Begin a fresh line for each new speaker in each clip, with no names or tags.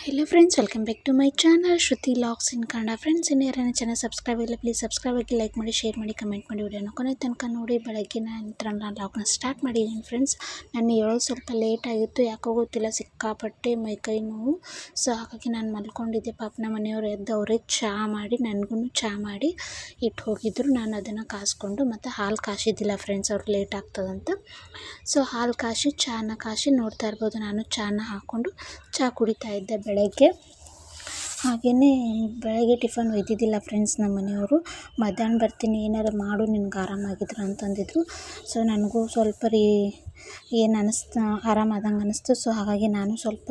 Hello friends welcome back to my channel Shruti logs in Kannada friends ಇನ್ನು ಯಾರನ್ನ subscribe ಇಲ್ಲ please subscribe ಆಗಿ like ಮಾಡಿ share ಮಾಡಿ ಕಮೆಂಟ್ ಮಾಡಿ ವಿಡಿಯೋನ ಕೊನೆ ತನಕ ನೋಡಿ ಬೆಳಗ್ಗೆ ನಂತರ ನಾನು ಲಾಗ್ನ ಸ್ಟಾರ್ಟ್ ಮಾಡಿದ್ದೀನಿ ಫ್ರೆಂಡ್ಸ್ ನಾನು ಹೇಳೋದು ಸ್ವಲ್ಪ ಲೇಟ್ ಆಗಿತ್ತು, ಯಾಕೋ ಗೊತ್ತಿಲ್ಲ, ಸಿಕ್ಕಾಪಟ್ಟೆ ಮೈ ಕೈ ನೋವು. ಸೊ ಹಾಗಾಗಿ ನಾನು ಮಲ್ಕೊಂಡಿದ್ದೆ. ಪಾಪ ನಮ್ಮ ಮನೆಯವರು ಎದ್ದವರೇ ಚಹಾ ಮಾಡಿ ನನಗೂ ಚಹಾ ಮಾಡಿ ಇಟ್ಟು ಹೋಗಿದ್ದರು ನಾನು ಅದನ್ನು ಕಾಸ್ಕೊಂಡು ಮತ್ತು ಹಾಲು ಕಾಸಿದ್ದಿಲ್ಲ ಫ್ರೆಂಡ್ಸ್ ಅವ್ರು ಲೇಟ್ ಆಗ್ತದಂತ. ಸೊ ಹಾಲು ಕಾಸಿ ಚಹಾನ ಕಾಸಿ ನೋಡ್ತಾ ಇರ್ಬೋದು. ನಾನು ಚಹಾನ ಹಾಕ್ಕೊಂಡು ಚಹಾ ಕುಡಿತಾ ಇದ್ದೆ. ಬೆಳಗ್ಗೆ. ಹಾಗೆಯೇ ಬೆಳಗ್ಗೆ ಟಿಫನ್ ಒಯ್ದಿದ್ದಿಲ್ಲ ಫ್ರೆಂಡ್ಸ್ ನಮ್ಮ ಮನೆಯವರು. ಮಧ್ಯಾಹ್ನ ಬರ್ತೀನಿ, ಏನಾರು ಮಾಡು, ನಿನ್ಗೆ ಆರಾಮಾಗಿದ್ರು ಅಂತಂದಿದ್ರು. ಸೊ ನನಗೂ ಸ್ವಲ್ಪ ರೀ ಏನು ಅನ್ನಿಸ್ತು ಆರಾಮಾದಂಗೆ ಅನ್ನಿಸ್ತು ಸೊ ಹಾಗಾಗಿ ನಾನು ಸ್ವಲ್ಪ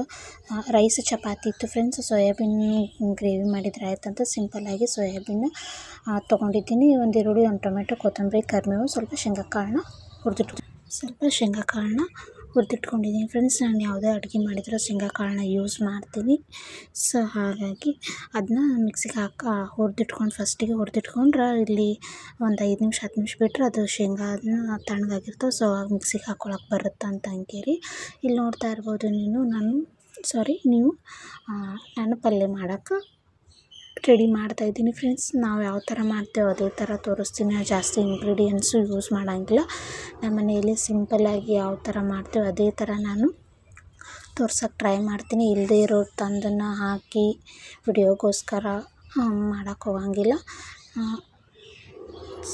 ರೈಸ್ ಚಪಾತಿ ಇತ್ತು ಫ್ರೆಂಡ್ಸ್. ಸೋಯಾಬೀನ್ ಗ್ರೇವಿ ಮಾಡಿದ್ರೆ ಆಯ್ತಂತ ಸಿಂಪಲ್ಲಾಗಿ ಸೋಯಾಬೀನ್ ತೊಗೊಂಡಿದ್ದೀನಿ. ಒಂದು ಈರುಳ್ಳಿ, ಒಂದು ಟೊಮೆಟೊ, ಕೊತ್ತಂಬರಿ, ಕರಿಬೇವು, ಸ್ವಲ್ಪ ಶೇಂಗಾ ಕಾಳನ್ನ ಹುರಿದಿಟ್ಟು. ಸ್ವಲ್ಪ ಶೇಂಗಾ ಕಾಳನ್ನ ಹುರಿದಿಟ್ಕೊಂಡಿದ್ದೀನಿ ಫ್ರೆಂಡ್ಸ್ ನಾನು ಯಾವುದೇ ಅಡುಗೆ ಮಾಡಿದರೂ ಶೇಂಗಾ ಕಾಳನ್ನ ಯೂಸ್ ಮಾಡ್ತೀನಿ. ಸೊ ಹಾಗಾಗಿ ಅದನ್ನ ಮಿಕ್ಸಿಗೆ ಹಾಕಿ ಹುರಿದಿಟ್ಕೊಂಡು ಫಸ್ಟಿಗೆ ಹುರಿದಿಟ್ಕೊಂಡ್ರೆ ಇಲ್ಲಿ ಒಂದು ಐದು ನಿಮಿಷ, ಹತ್ತು ನಿಮಿಷ ಬಿಟ್ಟರೆ ಅದು ಶೇಂಗಾ ಅದನ್ನ ತಣ್ಣಗಾಗಿರ್ತವೆ. ಸೊ ಆಗ ಮಿಕ್ಸಿಗೆ ಹಾಕ್ಕೊಳಕ್ಕೆ ಬರುತ್ತೆ ಅಂತ ಅಂಕೇರಿ. ಇಲ್ಲಿ ನೋಡ್ತಾ ಇರ್ಬೋದು ನೀನು, ನಾನು ಸಾರಿ ನೀವು ನಾನು ಪಲ್ಯ ಮಾಡೋಕೆ ರೆಡಿ ಮಾಡ್ತಾ ಇದ್ದೀನಿ ಫ್ರೆಂಡ್ಸ್ ನಾವು ಯಾವ ಥರ ಮಾಡ್ತೇವೆ ಅದೇ ಥರ ತೋರಿಸ್ತೀನಿ. ಜಾಸ್ತಿ ಇಂಗ್ರೀಡಿಯೆಂಟ್ಸು ಯೂಸ್ ಮಾಡೋಂಗಿಲ್ಲ. ನಮ್ಮ ಮನೆಯಲ್ಲಿ ಸಿಂಪಲ್ಲಾಗಿ ಯಾವ ಥರ ಮಾಡ್ತೇವೆ ಅದೇ ಥರ ನಾನು ತೋರ್ಸೋಕ್ಕೆ ಟ್ರೈ ಮಾಡ್ತೀನಿ. ಇಲ್ಲದೇ ಇರೋ ತಂದನ್ನು ಹಾಕಿ ವಿಡಿಯೋಗೋಸ್ಕರ ಮಾಡೋಕ್ಕೆ ಹೋಗಂಗಿಲ್ಲ.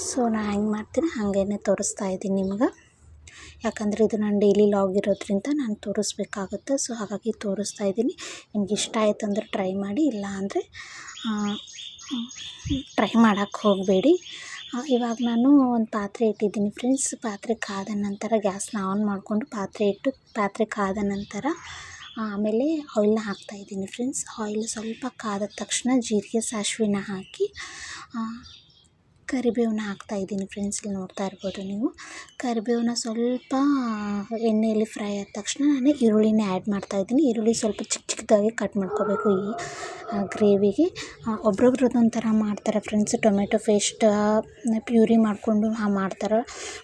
ಸೊ ನಾನು ಹೆಂಗೆ ಮಾಡ್ತೀನಿ? ಹಾಗೇನೆ ತೋರಿಸ್ತಾ ಇದ್ದೀನಿ ನಿಮ್ಗೆ. ಯಾಕಂದರೆ ಇದು ನನ್ನ ಡೈಲಿ ಲಾಗ್ ಇರೋದ್ರಿಂದ ನಾನು ತೋರಿಸ್ಬೇಕಾಗುತ್ತೆ. ಸೊ ಹಾಗಾಗಿ ತೋರಿಸ್ತಾ ಇದ್ದೀನಿ. ನಿಮ್ಗೆ ಇಷ್ಟ ಆಯ್ತು ಅಂದರೆ ಟ್ರೈ ಮಾಡಿ, ಇಲ್ಲ ಅಂದರೆ ಟ್ರೈ ಮಾಡೋಕ್ಕೆ ಹೋಗಬೇಡಿ. ಇವಾಗ ನಾನು ಒಂದು ಪಾತ್ರೆ ಇಟ್ಟಿದ್ದೀನಿ ಫ್ರೆಂಡ್ಸ್ ಪಾತ್ರೆ ಕಾದ ನಂತರ ಗ್ಯಾಸ್ನ ಆನ್ ಮಾಡಿಕೊಂಡು ಪಾತ್ರೆ ಇಟ್ಟು, ಪಾತ್ರೆ ಕಾದ ನಂತರ ಆಮೇಲೆ ಆಯಿಲ್ನ ಹಾಕ್ತಾಯಿದ್ದೀನಿ ಫ್ರೆಂಡ್ಸ್ ಆಯಿಲ್ ಸ್ವಲ್ಪ ಕಾದ ತಕ್ಷಣ ಜೀರಿಗೆ ಸಾಸಿವೆನ ಹಾಕಿ ಕರಿಬೇವನ್ನ ಹಾಕ್ತಾಯಿದ್ದೀನಿ ಫ್ರೆಂಡ್ಸ್ ಇಲ್ಲಿ ನೋಡ್ತಾ ಇರ್ಬೋದು ನೀವು. ಕರಿಬೇವನ್ನ ಸ್ವಲ್ಪ ಎಣ್ಣೆಯಲ್ಲಿ ಫ್ರೈ ಆದ ತಕ್ಷಣ ನಾನು ಈರುಳ್ಳಿನ ಆ್ಯಡ್ ಮಾಡ್ತಾಯಿದ್ದೀನಿ ಈರುಳ್ಳಿ ಸ್ವಲ್ಪ ಚಿಕ್ಕ ಚಿಕ್ಕದಾಗಿ ಕಟ್ ಮಾಡ್ಕೋಬೇಕು ಈ ಗ್ರೇವಿಗೆ ಒಬ್ರೊಬ್ರು ಒಂಥರ ಮಾಡ್ತಾರೆ ಫ್ರೆಂಡ್ಸ್ ಟೊಮೆಟೊ ಪೇಸ್ಟ್ ಪ್ಯೂರಿ ಮಾಡಿಕೊಂಡು ಮಾಡ್ತಾರೆ.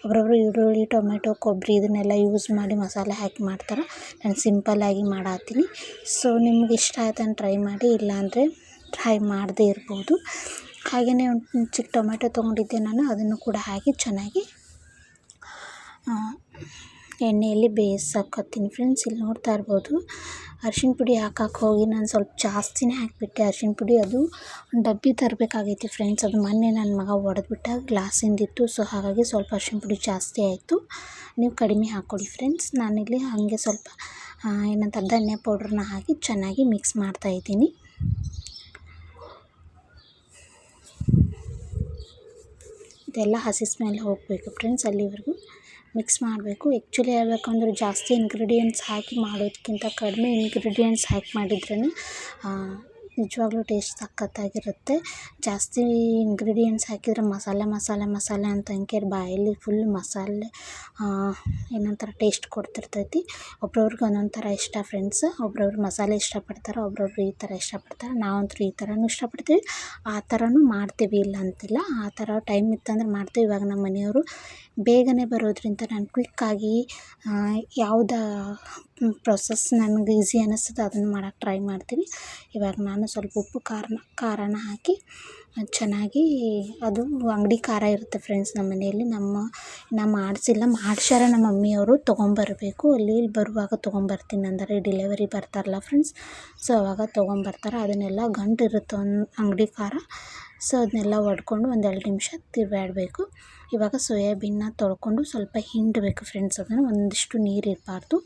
ಒಬ್ರೊಬ್ರು ಈರುಳ್ಳಿ ಟೊಮೆಟೊ ಕೊಬ್ಬರಿ ಇದನ್ನೆಲ್ಲ ಯೂಸ್ ಮಾಡಿ ಮಸಾಲೆ ಹಾಕಿ ಮಾಡ್ತಾರೆ. ನಾನು ಸಿಂಪಲ್ಲಾಗಿ ಮಾಡತ್ತೀನಿ ಸೊ ನಿಮ್ಗೆ ಇಷ್ಟ ಆಯ್ತು ಟ್ರೈ ಮಾಡಿ, ಇಲ್ಲಾಂದರೆ ಟ್ರೈ ಮಾಡದೇ ಇರ್ಬೋದು. ಹಾಗೆಯೇ ಒಂದು ಚಿಕ್ಕ ಟೊಮೆಟೊ ತೊಗೊಂಡಿದ್ದೆ ನಾನು, ಅದನ್ನು ಕೂಡ ಹಾಕಿ ಚೆನ್ನಾಗಿ ಎಣ್ಣೆಯಲ್ಲಿ ಬೇಯಿಸಾಕತ್ತೀನಿ ಫ್ರೆಂಡ್ಸ್ ಇಲ್ಲಿ ನೋಡ್ತಾ ಇರ್ಬೋದು, ಅರ್ಶಿಣ ಪುಡಿ ಹಾಕಕ್ಕೆ ಹೋಗಿ ನಾನು ಸ್ವಲ್ಪ ಜಾಸ್ತಿನೇ ಹಾಕಿಬಿಟ್ಟೆ. ಅರ್ಶಿಣ ಪುಡಿ ಅದು ಡಬ್ಬಿ ತರಬೇಕಾಗೈತಿ ಫ್ರೆಂಡ್ಸ್ ಅದು ಮೊನ್ನೆ ನನ್ನ ಮಗ ಒಡೆದ್ಬಿಟ್ಟ ಗ್ಲಾಸಿಂದಿತ್ತು ಸೊ ಹಾಗಾಗಿ ಸ್ವಲ್ಪ ಅರ್ಶಿಣ ಪುಡಿ ಜಾಸ್ತಿ ಆಯಿತು. ನೀವು ಕಡಿಮೆ ಹಾಕ್ಕೊಡಿ ಫ್ರೆಂಡ್ಸ್ ನಾನಿಲ್ಲಿ ಹಾಗೆ ಸ್ವಲ್ಪ ಏನಂತ ಧನ್ಯ ಪೌಡ್ರನ್ನ ಹಾಕಿ ಚೆನ್ನಾಗಿ ಮಿಕ್ಸ್ ಮಾಡ್ತಾಯಿದ್ದೀನಿ ಇದೆಲ್ಲ ಹಸಿ ಸ್ಮೆಲ್ ಹೋಗಬೇಕು. ಫ್ರೆಂಡ್ಸ್, ಅಲ್ಲಿವರೆಗೂ ಮಿಕ್ಸ್ ಮಾಡಬೇಕು. ಆ್ಯಕ್ಚುಲಿ ಹೇಳ್ಬೇಕಂದ್ರೆ ಜಾಸ್ತಿ ಇಂಗ್ರೀಡಿಯೆಂಟ್ಸ್ ಹಾಕಿ ಮಾಡೋದಕ್ಕಿಂತ ಕಡಿಮೆ ಇಂಗ್ರೀಡಿಯೆಂಟ್ಸ್ ಹಾಕಿ ಮಾಡಿದ್ರೇ ನಿಜವಾಗ್ಲೂ ಟೇಸ್ಟ್ ಸಖತ್ತಾಗಿರುತ್ತೆ. ಜಾಸ್ತಿ ಇಂಗ್ರೀಡಿಯೆಂಟ್ಸ್ ಹಾಕಿದ್ರೆ ಮಸಾಲೆ ಮಸಾಲೆ ಮಸಾಲೆ ಅಂತ ಅನ್ಕೇರಿ ಬಾಯಲ್ಲಿ ಫುಲ್ ಮಸಾಲೆ ಏನಂತಾರೆ ಟೇಸ್ಟ್ ಕೊಡ್ತಿರ್ತೈತಿ. ಒಬ್ರೊಬ್ರಿಗೆ ಒಂದೊಂಥರ ಥರ ಇಷ್ಟ ಫ್ರೆಂಡ್ಸ್ ಒಬ್ರೊಬ್ರು ಮಸಾಲೆ ಇಷ್ಟಪಡ್ತಾರೆ ಒಬ್ರೊಬ್ರು ಈ ಥರ ಇಷ್ಟಪಡ್ತಾರೆ, ನಾವಂತೂ ಈ ಥರನೂ ಇಷ್ಟಪಡ್ತೀವಿ. ಆ ಥರನೂ ಮಾಡ್ತೀವಿ ಇಲ್ಲ ಅಂತಿಲ್ಲ ಆ ಥರ ಟೈಮ್ ಇತ್ತಂದ್ರೆ ಮಾಡ್ತೀವಿ. ಇವಾಗ ನಮ್ಮ ಮನೆಯವರು ಬೇಗನೆ ಬರೋದರಿಂದ ನಾನು ಕ್ವಿಕ್ಕಾಗಿ ಯಾವ್ದು ಪ್ರೊಸೆಸ್ ನನಗೆ ಈಸಿ ಅನ್ನಿಸ್ತದೆ ಅದನ್ನು ಮಾಡೋಕೆ ಟ್ರೈ ಮಾಡ್ತೀನಿ. ಇವಾಗ ನಾನು ಸ್ವಲ್ಪ ಉಪ್ಪು, ಖಾರನ ಖಾರನ ಹಾಕಿ, ಚೆನ್ನಾಗಿ ಅದು ಅಂಗಡಿ ಖಾರ ಇರುತ್ತೆ ಫ್ರೆಂಡ್ಸ್ ನಮ್ಮ ಮನೆಯಲ್ಲಿ. ನಮ್ಮ ನಾ ಮಾಡಿಸಿಲ್ಲ ಮಾಡ್ಸ್ಯಾರ ನಮ್ಮ ಮಮ್ಮಿಯವರು ತೊಗೊಂಬರಬೇಕು. ಅಲ್ಲಿ ಬರುವಾಗ ತೊಗೊಂಬರ್ತೀನಿ ಅಂದರೆ ಡೆಲಿವರಿ ಬರ್ತಾರಲ್ಲ ಫ್ರೆಂಡ್ಸ್ ಸೊ ಅವಾಗ ತೊಗೊಂಬರ್ತಾರೆ. ಅದನ್ನೆಲ್ಲ ಗಂಟು ಇರುತ್ತೆ ಒಂದು ಅಂಗಡಿ ಖಾರ. ಸೊ ಅದನ್ನೆಲ್ಲ ಒಡ್ಕೊಂಡು ಒಂದು ಎರಡು ನಿಮಿಷ ತಿರುಗಾಡ್ಬೇಕು. ಇವಾಗ ಸೋಯಾಬೀನ್ನ ತೊಳ್ಕೊಂಡು ಸ್ವಲ್ಪ ಹಿಂಡಬೇಕು ಫ್ರೆಂಡ್ಸ್, ಅದನ್ನು ಒಂದಿಷ್ಟು ನೀರು ಇರಬಾರ್ದು.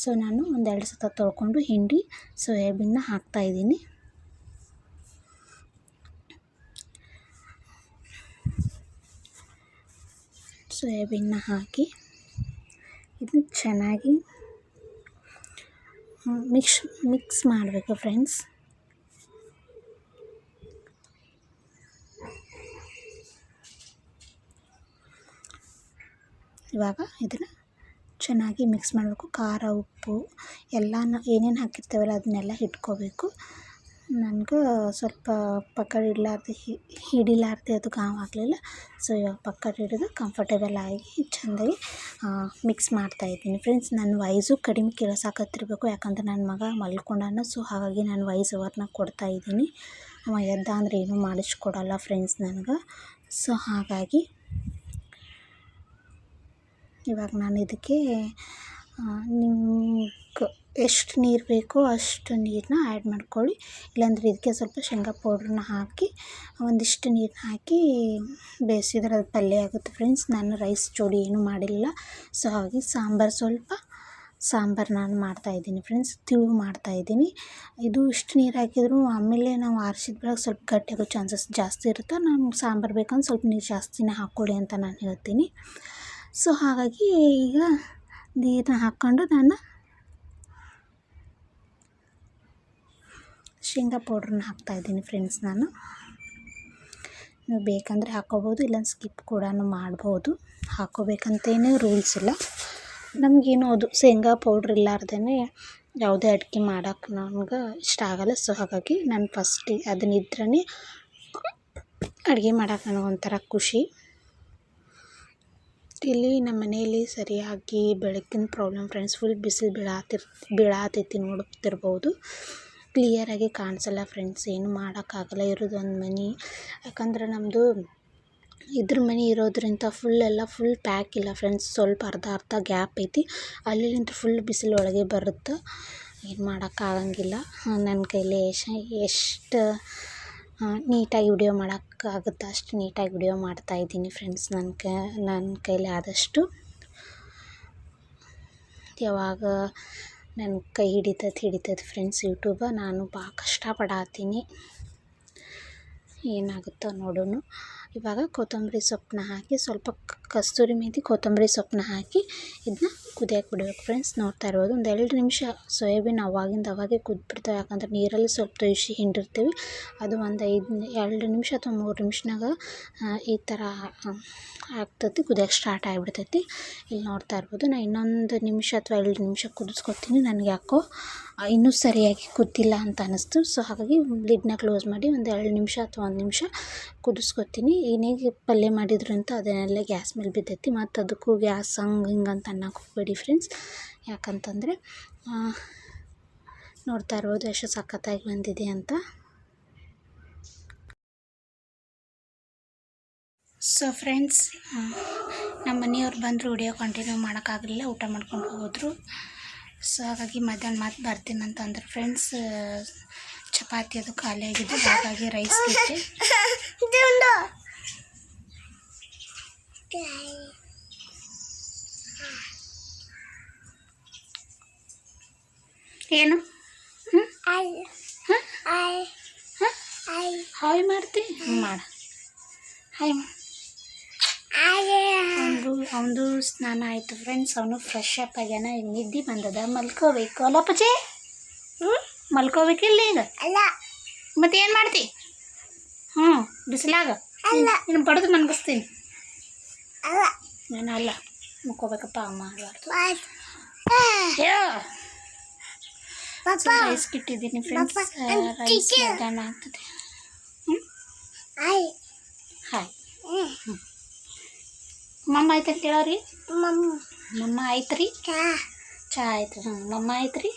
ಸೊ ನಾನು ಒಂದೆರಡು ಸತ ತೊಳ್ಕೊಂಡು ಹಿಂಡಿ ಸೋಯಾಬೀನ್ನ ಹಾಕ್ತಾಯಿದ್ದೀನಿ ಸೋಯಾಬೀನ್ನ ಹಾಕಿ ಇದನ್ನು ಚೆನ್ನಾಗಿ ಮಿಕ್ಸ್ ಮಿಕ್ಸ್ ಮಾಡಬೇಕು ಫ್ರೆಂಡ್ಸ್. ಇವಾಗ ಇದನ್ನು ಚೆನ್ನಾಗಿ ಮಿಕ್ಸ್ ಮಾಡಬೇಕು. ಖಾರ, ಉಪ್ಪು ಎಲ್ಲನೂ ಏನೇನು ಹಾಕಿರ್ತೀವಲ್ಲ ಅದನ್ನೆಲ್ಲ ಇಟ್ಕೋಬೇಕು. ನನಗೆ ಸ್ವಲ್ಪ ಪಕ್ಕಡ ಹಿಡ್ಲಾರ್ದೆ ಹಿಡಿಲಾರ್ದೆ ಅದು ಆಗಲಿಲ್ಲ. ಸೊ ಇವಾಗ ಪಕ್ಕಡ ಹಿಡಿದು ಕಂಫರ್ಟೇಬಲ್ ಆಗಿ ಚೆಂದಾಗಿ ಮಿಕ್ಸ್ ಮಾಡ್ತಾ ಇದ್ದೀನಿ. ಫ್ರೆಂಡ್ಸ್ ನನ್ನ ವಾಯ್ಸು ಕಡಿಮೆ ಕೇಳಿಸಾಕತ್ತಿರ್ಬೇಕು ಯಾಕಂದ್ರೆ ನನ್ನ ಮಗ ಮಲ್ಕೊಂಡಾನ ಸೊ ಹಾಗಾಗಿ ನಾನು ವಾಯ್ಸ್ ಓವರ್ನ ಕೊಡ್ತಾಯಿದ್ದೀನಿ ಅವ ಎದ್ದ ಅಂದರೆ ಏನೂ ಮಾಡಿಸ್ಕೊಡಲ್ಲ ಫ್ರೆಂಡ್ಸ್ ನನಗೆ. ಸೊ ಹಾಗಾಗಿ ಇವಾಗ ನಾನು ಇದಕ್ಕೆ ನಿಮ್ಗೆ ಎಷ್ಟು ನೀರು ಬೇಕೋ ಅಷ್ಟು ನೀರನ್ನ ಆ್ಯಡ್ ಮಾಡ್ಕೊಳ್ಳಿ. ಇಲ್ಲಾಂದರೆ ಇದಕ್ಕೆ ಸ್ವಲ್ಪ ಶೇಂಗಾ ಪೌಡ್ರನ್ನ ಹಾಕಿ, ಒಂದಿಷ್ಟು ನೀರನ್ನ ಹಾಕಿ ಬೇಯಿಸಿದ್ರೆ ಅದು ಪಲ್ಯ ಆಗುತ್ತೆ ಫ್ರೆಂಡ್ಸ್ ನಾನು ರೈಸ್ ಜೋಡಿ ಏನೂ ಮಾಡಿಲ್ಲ. ಸೊ ಹಾಗೆ ಸಾಂಬಾರು ಸ್ವಲ್ಪ, ಸಾಂಬಾರು ನಾನು ಮಾಡ್ತಾಯಿದ್ದೀನಿ ಫ್ರೆಂಡ್ಸ್ ತಿಳು ಮಾಡ್ತಾಯಿದ್ದೀನಿ ಇದು ಇಷ್ಟು ನೀರು ಹಾಕಿದ್ರು ಆಮೇಲೆ ನಾವು ಆರಿಸಿದ ಬೆಳಗ್ಗೆ ಸ್ವಲ್ಪ ಗಟ್ಟಿಯಾಗೋ ಚಾನ್ಸಸ್ ಜಾಸ್ತಿ ಇರುತ್ತೆ? ನಾನು ಸಾಂಬಾರು ಬೇಕಂದ್ರೆ ಸ್ವಲ್ಪ ನೀರು ಜಾಸ್ತಿನೇ ಹಾಕ್ಕೊಳ್ಳಿ ಅಂತ ನಾನು ಹೇಳ್ತೀನಿ. ಸೊ ಹಾಗಾಗಿ ಈಗ ನೀರನ್ನ ಹಾಕ್ಕೊಂಡು ನಾನು ಶೇಂಗಾ ಪೌಡ್ರನ್ನ ಹಾಕ್ತಾಯಿದ್ದೀನಿ ಫ್ರೆಂಡ್ಸ್ ನಾನು. ನೀವು ಬೇಕಂದರೆ ಹಾಕ್ಕೋಬೋದು ಇಲ್ಲ ಸ್ಕಿಪ್ ಕೂಡ ಮಾಡ್ಬೋದು. ಹಾಕ್ಕೋಬೇಕಂತೇನೂ ರೂಲ್ಸ್ ಇಲ್ಲ. ನಮಗೇನು ಅದು ಶೇಂಗಾ ಪೌಡ್ರ್ ಇಲ್ಲಾರ್ದೇ ಯಾವುದೇ ಅಡುಗೆ ಮಾಡೋಕ್ಕೆ ನನ್ಗೆ ಇಷ್ಟ ಆಗಲ್ಲ. ಸೊ ಹಾಗಾಗಿ ನಾನು ಫಸ್ಟಿಗೆ ಅದನ್ನಿದ್ರೇ ಅಡುಗೆ ಮಾಡೋಕೆ ನನಗೊಂಥರ ಖುಷಿ. ಇಲ್ಲಿ ನಮ್ಮ ಮನೆಯಲ್ಲಿ ಸರಿಯಾಗಿ ಬೆಳಕಿನ ಪ್ರಾಬ್ಲಮ್ ಫ್ರೆಂಡ್ಸ್ ಫುಲ್ ಬಿಸಿಲು ಬೀಳಾತಿರ್ ಬೀಳಾತೈತಿ ನೋಡ್ತಿರ್ಬೋದು ಕ್ಲಿಯರಾಗಿ ಕಾಣಿಸಲ್ಲ ಫ್ರೆಂಡ್ಸ್ ಏನು ಮಾಡೋಕ್ಕಾಗಲ್ಲ. ಇರೋದು ಒಂದು ಮನೆ. ಯಾಕಂದ್ರೆ ನಮ್ಮದು ಇದ್ರ ಮನೆ ಇರೋದ್ರಿಂದ ಫುಲ್ ಎಲ್ಲ ಫುಲ್ ಪ್ಯಾಕ್ ಇಲ್ಲ ಫ್ರೆಂಡ್ಸ್ ಸ್ವಲ್ಪ ಅರ್ಧ ಅರ್ಧ ಗ್ಯಾಪ್ ಐತಿ. ಅಲ್ಲಿಂದ ಫುಲ್ ಬಿಸಿಲು ಒಳಗೆ ಬರುತ್ತೆ? ಏನು ಮಾಡೋಕ್ಕಾಗಂಗಿಲ್ಲ. ನನ್ನ ಕೈಲಿ ಎಷ್ಟು ನೀಟಾಗಿ ವಿಡಿಯೋ ಮಾಡೋಕ್ಕಾಗುತ್ತೆ? ಅಷ್ಟು ನೀಟಾಗಿ ವಿಡಿಯೋ ಮಾಡ್ತಾಯಿದ್ದೀನಿ ಫ್ರೆಂಡ್ಸ್. ನನ್ನ ಕ, ನನ್ನ ಕೈಲಿ ಆದಷ್ಟು ಯಾವಾಗ ನನ್ನ ಕೈ ಹಿಡಿತೈತೆ ಹಿಡಿತೈತೆ ಫ್ರೆಂಡ್ಸ್ ಯೂಟ್ಯೂಬ. ನಾನು ಭಾಳ ಕಷ್ಟಪಡತ್ತೀನಿ ಏನಾಗುತ್ತೋ ನೋಡೋಣ. ಇವಾಗ ಕೊತ್ತಂಬರಿ ಸೊಪ್ಪನ್ನ ಹಾಕಿ ಸ್ವಲ್ಪ ಕಸ್ತೂರಿ ಮೇಥಿ ಕೊತ್ತಂಬರಿ ಸೊಪ್ಪನ್ನ ಹಾಕಿ ಇದನ್ನ ಕುದಿಯಕ್ಕೆ ಬಿಡ್ಬೇಕು ಫ್ರೆಂಡ್ಸ್. ನೋಡ್ತಾ ಇರ್ಬೋದು. ಒಂದು ಎರಡು ನಿಮಿಷ ಸೋಯಾಬೀನ್ ಅವಾಗಿಂದ ಅವಾಗೆ ಕುದ್ಬಿಡ್ತಾವೆ. ಯಾಕಂದ್ರೆ ನೀರಲ್ಲಿ ಸ್ವಲ್ಪ ತೊಯ್ಸಿ ಹಿಂಡಿರ್ತೀವಿ. ಅದು ಒಂದು ಐದು ಎರಡು ನಿಮಿಷ ಅಥವಾ ಮೂರು ನಿಮಿಷನಾಗ ಈ ಥರ ಆಗ್ತೈತಿ ಕುದಿಯಕ್ಕೆ ಸ್ಟಾರ್ಟ್ ಆಗಿಬಿಡ್ತೈತಿ. ಇಲ್ಲಿ ನೋಡ್ತಾ ಇರ್ಬೋದು. ನಾನು ಇನ್ನೊಂದು ನಿಮಿಷ ಅಥವಾ ಎರಡು ನಿಮಿಷ ಕುದಿಸ್ಕೊತೀನಿ ನನಗೆ ಯಾಕೋ ಇನ್ನೂ ಸರಿಯಾಗಿ ಕುದ್ದಿಲ್ಲ ಅಂತ ಅನ್ನಿಸ್ತು ಸೊ ಹಾಗಾಗಿ ಲಿಡ್ನ ಕ್ಲೋಸ್ ಮಾಡಿ ಒಂದು ಎರಡು ನಿಮಿಷ ಅಥವಾ ಒಂದು ನಿಮಿಷ ಕುದಿಸ್ಕೊತೀನಿ ಏನೇ ಪಲ್ಯ ಮಾಡಿದ್ರು ಅಂತ ಅದನ್ನೆಲ್ಲ ಗ್ಯಾಸ್ ಮೇಲೆ ಬಿದ್ದೈತಿ. ಮತ್ತು ಅದಕ್ಕೂ ಗ್ಯಾಸ್ ಹಂಗೆ ಹಿಂಗೆ ಅಂತ ಅನ್ನಕ್ಕೆ ಹೋಗಬೇಡಿ ಫ್ರೆಂಡ್ಸ್ ಯಾಕಂತಂದರೆ ನೋಡ್ತಾ ಇರ್ಬೋದು ಎಷ್ಟು ಸಖತ್ತಾಗಿ ಬಂದಿದೆ ಅಂತ. ಸೊ ಫ್ರೆಂಡ್ಸ್ ನಮ್ಮ ಮನೆಯವ್ರು ಬಂದರು ವಿಡಿಯೋ ಕಂಟಿನ್ಯೂ ಮಾಡೋಕ್ಕಾಗಲಿಲ್ಲ, ಊಟ ಮಾಡ್ಕೊಂಡು ಹೋದರು. ಸೊ ಹಾಗಾಗಿ ಮಧ್ಯಾಹ್ನ ಮತ್ತೆ ಬರ್ತೀನಿ ಅಂತ ಫ್ರೆಂಡ್ಸ್ ಚಪಾತಿ ಅದು ಖಾಲಿ ಆಗಿದ್ದು ಹಾಗಾಗಿ ರೈಸ್ ಇಟ್ಟೆ. ಏನು? ಹಾಯ್ ಮಾಡ್ತಿ ಮಾಡ. ಹಾಯ್ ಅವನು ಅವನದು ಸ್ನಾನ ಆಯಿತು ಫ್ರೆಂಡ್ಸ್ ಅವನು ಫ್ರೆಶ್ ಅಪ್ ಆಗ್ಯಾನ. ಈಗ ನಿದ್ದೆ ಬಂದದ. ಮಲ್ಕೋಬೇಕು. ಅಲ್ಲ ಪಚೆ ಹ್ಞೂ ಮಲ್ಕೋಬೇಕಿಲ್ಲ ಈಗ?
ಅಲ್ಲ.
ಮತ್ತೆ ಏನು ಮಾಡ್ತಿ? ಹ್ಞೂ ಬಿಸಿಲಾಗ?
ಅಲ್ಲ.
ಇನ್ನು ಬಡದು ಮನ್ಗಿಸ್ತೀನಿ. ನಾನು ಅಲ್ಲ. ಮುಕ್ಕೋಬೇಕಪ್ಪ ಮಾಡಬಾರ್ದು
ಪಾಪ
ಅಯ್ಯೋ
ಪಾಪ
ರೈಸ್ ಇಟ್ಟಿದ್ದೀನಿ ಫ್ರೆಂಡ್ಸ್ ರೈಸ್. ಮಧ್ಯಾಹ್ನ ಆಗ್ತದೆ. ಹಾಯ್.
ಹ್ಮ್.
ಮಮ್ಮ ಆಯ್ತು ಅಂತ ಹೇಳೋರಿ?
ಮಮ್ಮ.
ಮಮ್ಮ ಆಯ್ತು ರೀ
ಚಾ
ಆಯ್ತು. ಹ್ಞೂ ಮಮ್ಮ ಆಯ್ತು ರೀ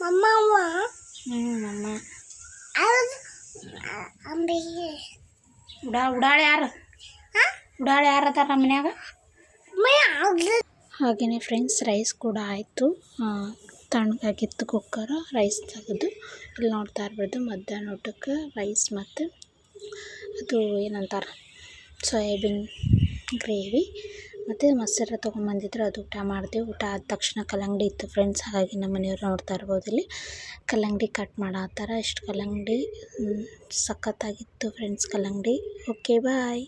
ಮಮ್ಮ.
ಹ್ಞೂ ಮಮ್ಮ ಉಡಾ ಉಡಾಳ ಯಾರು? ಉಡಾಳ ಯಾರು ಅದಾರ ನಮ್ಮ ಮನ್ಯಾಗ? ಹಾಗೆಯೇ ಫ್ರೆಂಡ್ಸ್ ರೈಸ್ ಕೂಡ ಆಯಿತು. ತಣ್ಣಗಾಗಿತ್ತು ಕುಕ್ಕರ್ ರೈಸ್ ತೆಗೆದು. ಇಲ್ಲಿ ನೋಡ್ತಾ ಇರ್ಬೋದು ಮಧ್ಯಾಹ್ನ ಊಟಕ್ಕೆ ರೈಸ್ ಮತ್ತು ಅದು ಏನಂತಾರೆ ಸೋಯಾಬೀನ್ ಗ್ರೇವಿ ಮತ್ತು ಮೊಸರು ತೊಗೊಂಬಂದಿದ್ರು. ಅದು ಊಟ ಮಾಡಿದೆ. ಊಟ ಆದ ತಕ್ಷಣ ಕಲ್ಲಂಗಡಿ ಇತ್ತು ಫ್ರೆಂಡ್ಸ್ ಹಾಗಾಗಿ ನಮ್ಮ ಮನೆಯವ್ರು ನೋಡ್ತಾ ಇರ್ಬೋದು ಇಲ್ಲಿ. ಕಲ್ಲಂಗಡಿ ಕಟ್ ಮಾಡತ್ತಾರ ಇಷ್ಟು ಕಲ್ಲಂಗಡಿ ಸಖತ್ತಾಗಿತ್ತು ಫ್ರೆಂಡ್ಸ್ ಕಲ್ಲಂಗಡಿ. Okay bye